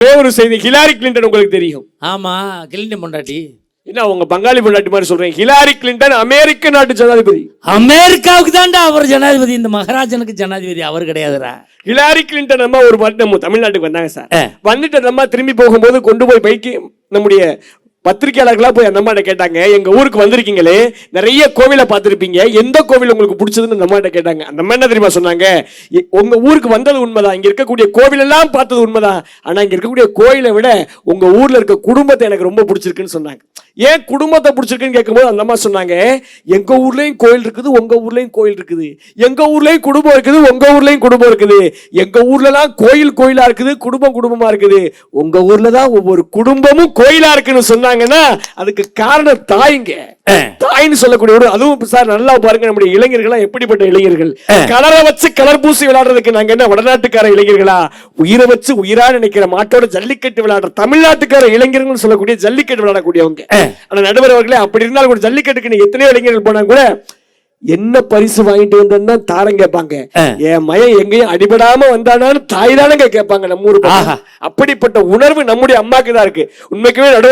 ஒரே ஒரு செய்தி ஹிலாரி கிளின்டன் உங்களுக்கு தெரியும். ஆமா கிளிண்டன் பொண்டாட்டி. என்ன உங்க பங்காளி பொண்டாட்டி மாதிரி சொல்றேன் ஹிலாரி கிளின்டன் அமெரிக்க நாட்டு ஜனாதிபதி. அமெரிக்காவுக்கு தான்டா அவர் ஜனாதிபதி இந்த மகாராஜனுக்கு ஜனாதிபதி அவர் கிடையாதுடா. ஹிலாரி கிளின்டன் அம்மா ஒரு நம்ம தமிழ்நாட்டுக்கு வந்தாங்க சார். வந்துட்டு அந்த அம்மா திரும்பி போகும்போது கொண்டு போய் பைக்கு நம்முடைய பத்திரிகையாளர்களா போய் அந்த அம்மாட்ட கேட்டாங்க எங்க ஊருக்கு வந்திருக்கீங்களே நிறைய கோவிலை பார்த்துருப்பீங்க எந்த கோவில் உங்களுக்கு பிடிச்சதுன்னு அந்த அம்மாட்ட கேட்டாங்க. அந்த அம்மா என்ன தெரியுமா சொன்னாங்க "எ- உங்க ஊருக்கு வந்தது உண்மைதான் இங்க இருக்கக்கூடிய கோவில் எல்லாம் பார்த்தது உண்மைதான் ஆனா இங்க இருக்கக்கூடிய கோயிலை விட உங்க ஊர்ல இருக்க குடும்பத்தை எனக்கு ரொம்ப பிடிச்சிருக்குன்னு சொன்னாங்க. ஏன் குடும்பத்தை பிடிச்சிருக்குன்னு கேட்கும்போது அந்த அம்மா சொன்னாங்க எங்க ஊர்லயும் கோயில் இருக்குது உங்க ஊர்லயும் கோயில் இருக்குது எங்க ஊர்லயும் குடும்பம் இருக்குது உங்க ஊர்லயும் குடும்பம் இருக்குது எங்க ஊர்லலாம் கோயில் கோயிலா இருக்குது குடும்பம் குடும்பமா இருக்குது உங்க ஊர்ல தான் ஒவ்வொரு குடும்பமும் கோயிலா இருக்குன்னு சொன்னாங்கன்னா அதுக்கு காரணம் தாய்ங்க. தாய்னு சொல்லக்கூடிய அதுவும் சார் நல்லா பாருங்க நம்முடைய இளைஞர்களா எப்படிப்பட்ட இளைஞர்கள்? கலரை வச்சு கலர் பூசி விளையாடுறதுக்கு நாங்க என்ன வடநாட்டுக்கார இளைஞர்களா? உயிரை வச்சு உயிரா நினைக்கிற மாட்டோட ஜல்லிக்கட்டு விளையாடுற தமிழ்நாட்டுக்கார இளைஞர்கள் சொல்லக்கூடிய ஜல்லிக்கட்டு விளையாடக்கூடியவங்க. ஆனா நடுவர் அவர்களே அப்படி இருந்தாலும் கூட ஜல்லிக்கட்டுக்கு நீங்க எத்தனையோ இளைஞர்கள் போனா கூட என்ன பரிசு வாங்கிட்டு வந்தேன்னா தாரம் கேட்பாங்க. என் மயன் எங்கேயும் அடிபடாம வந்தானான்னு தாய் தானங்க கேட்பாங்க நம்ம ஊரு. அப்படிப்பட்ட உணர்வு நம்முடைய அம்மாக்கு தான் இருக்கு. உண்மைக்குமே நடுவர்